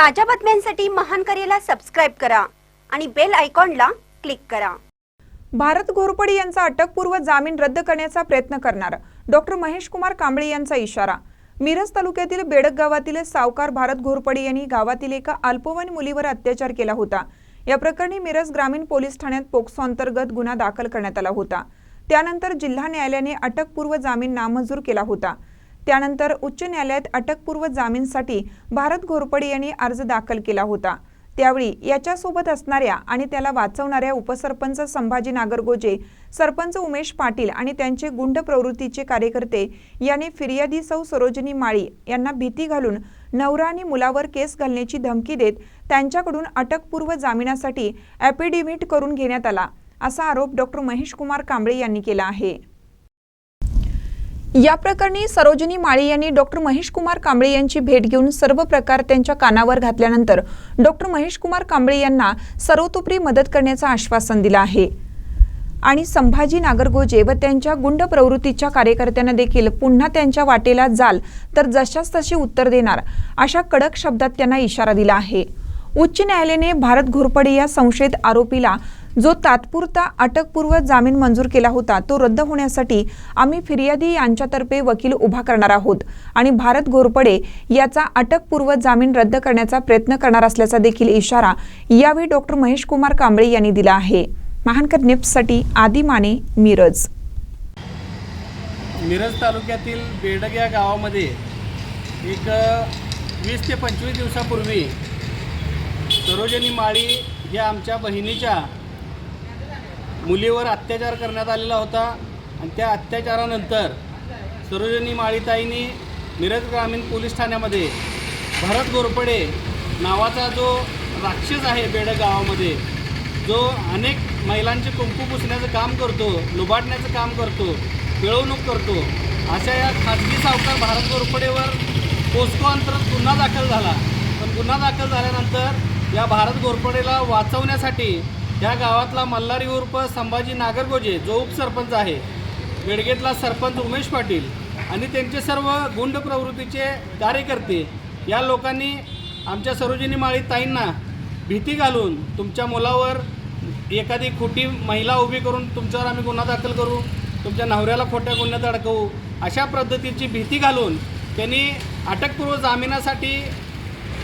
ताज्या बातम्यांसाठी महान करेला सबस्क्राईब करा आणि बेल आयकॉनला क्लिक करा. भारत घोरपडे यांचा अटकपूर्व जामीन रद्द करण्याचा प्रयत्न करणार. डॉक्टर महेश कुमार कांबळे यांचा इशारा. मिरज तालुक्यातील बेडक गावातील सावकार भारत घोरपडे यांनी गावातील एका अल्पवयीन मुलीवर अत्याचार केला होता. या प्रकरणी मिरज ग्रामीण पोलीस ठाण्यात पोक्सो अंतर्गत गुन्हा दाखल करण्यात आला होता. त्यानंतर जिल्हा न्यायालयाने अटकपूर्व जामीन नामंजूर केला होता. त्यानंतर उच्च न्यायालयात अटकपूर्व जामीनसाठी भारत घोरपडे यांनी अर्ज दाखल केला होता. त्यावेळी याच्यासोबत असणाऱ्या आणि त्याला वाचवणाऱ्या उपसरपंच संभाजी नागरगोजे सरपंच उमेश पाटील आणि त्यांचे गुंड प्रवृत्तीचे कार्यकर्ते यांनी फिर्यादी सौ सरोजिनी माळी यांना भीती घालून नवरा आणि मुलावर केस घालण्याची धमकी देत त्यांच्याकडून अटकपूर्व जामिनासाठी ॲफिडेव्हिट करून घेण्यात आला असा आरोप डॉक्टर महेश कुमार कांबळे यांनी केला आहे. या प्रकरणी सरोजिनी माळी यांनी डॉक्टर महेश कुमार कांबळे यांची भेट घेऊन सर्व प्रकार त्यांच्या कानावर घातल्यानंतर डॉक्टर महेश कुमार कांबळे यांना सर्वतोपरी मदत करण्याचं आश्वासन दिलं आहे. आणि संभाजी नागरगोजे व त्यांच्या गुंड प्रवृत्तीच्या कार्यकर्त्यांना देखील पुन्हा त्यांच्या वाटेला जाल तर जशास तशी उत्तर देणार अशा कडक शब्दात त्यांना इशारा दिला आहे. उच्च न्यायालयाने भारत घोरपडे या संशयित आरोपीला जो तात्पुरता अटकपूर्व जामीन मंजूर केला होता तो रद्द होण्यासाठी आम्ही फिर्यादी यांच्यातर्फे वकील उभा करणार आहोत आणि भारत घोरपडे याचा अटकपूर्व जामीन रद्द करण्याचा प्रयत्न करणार असल्याचा देखील इशारा यावेळी डॉक्टर महेश कुमार कांबळे यांनी दिला आहे. महानकर निप्ससाठी आदी माने मिरज. मिरज तालुक्यातील बेडग या गावामध्ये एक वीस ते पंचवीस दिवसापूर्वी सरोजनी माळी या आमच्या बहिणीच्या मुलीवर अत्याचार करण्यात आलेला होता. आणि त्या अत्याचारानंतर सरोजनी माळीताईंनी मिरज ग्रामीण पोलीस ठाण्यामध्ये भरत गोरपडे नावाचा जो राक्षस आहे बेडग गावामध्ये जो अनेक महिलांचे कुंकू पुसण्याचं काम करतो लुबाडण्याचं काम करतो पिळवणूक करतो अशा या खाजगी सावकार भारत गोरपडेवर पोस्को अंतर्गत गुन्हा दाखल झाला. पण गुन्हा दाखल झाल्यानंतर या भारत गोरपडेला वाचवण्यासाठी या गावातला मल्हारी उर्फ संभाजी नागरगोजे जो उपसरपंच आहे. वेडगेतला सरपंच उमेश पाटील आणि त्यांचे सर्व गुंड प्रवृत्तीचे कार्यकर्ते या लोकांनी आमच्या सरोजिनी माळी ताईंना भीती घालून तुमच्या मुलावर एखादी खोटी महिला उभी करून तुमच्यावर आम्ही गुन्हा दाखल करू तुमच्या नवऱ्याला खोट्या गुन्ह्यात अडकवू अशा पद्धतीची भीती घालून त्यांनी अटकपूर्व जामिनासाठी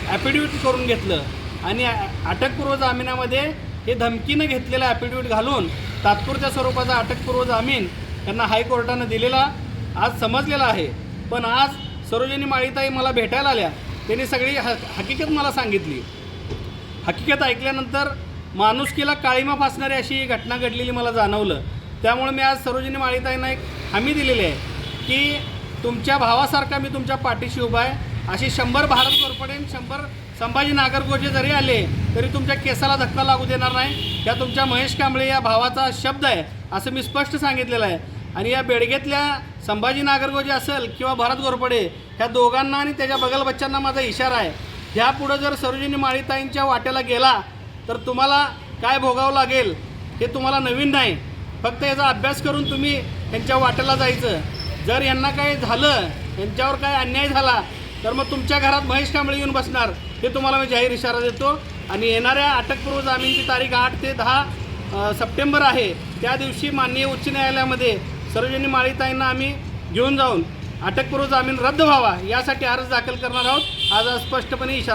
ॲफिडेविट करून घेतलं आणि अटकपूर्व जामिनामध्ये हे धमकीनं घेतलेलं ॲफिडेविट घालून तात्पुरत्या स्वरूपाचा अटकपूर्व जामीन त्यांना हायकोर्टानं दिलेला आज समजलेला आहे. पण आज सरोजिनी माळीताई मला भेटायला आल्या. त्यांनी सगळी ह हकीकत मला सांगितली. हकीकत ऐकल्यानंतर माणुसकीला काळीमा फासणारी अशी ही घटना घडलेली मला जाणवलं. त्यामुळे मी आज सरोजिनी माळीताईंना एक हमी दिलेली आहे की तुमच्या भावासारखा मी तुमच्या पाठीशी उभा आहे. अशी शंभर भारत गोरपडेन शंभर संभाजी नागरगोजे जरी आले तरी तुमच्या केसाला धक्का लागू देणार नाही. या तुमच्या महेश कांबळे या भावाचा शब्द आहे असं मी स्पष्ट सांगितलेलं आहे. आणि या बेडगेतल्या संभाजी नागरगोजे असेल किंवा भरत गोरपडे ह्या दोघांना आणि त्याच्या बगल बच्चांना माझा इशारा आहे. ह्यापुढं जर सरोजिनी माळीताईंच्या वाट्याला गेला तर तुम्हाला काय भोगावं लागेल हे तुम्हाला नवीन नाही. फक्त याचा अभ्यास करून तुम्ही यांच्या वाट्याला जायचं. जर यांना काय झालं यांच्यावर काय अन्याय झाला तर मग तुमच्या घरात महेश कांबळे येऊन बसणार. हे तुम्हाला मी जाहीर इशारा देतो. आणि येणाऱ्या अटकपूर्व जामीनची तारीख आठ ते दहा सप्टेंबर आहे. त्या दिवशी माननीय उच्च न्यायालयामध्ये सरोजिनी माळीताईंना आम्ही घेऊन जाऊन अटकपूर्व जामीन रद्द व्हावा यासाठी अर्ज दाखल करणार आहोत. आज स्पष्टपणे इशारा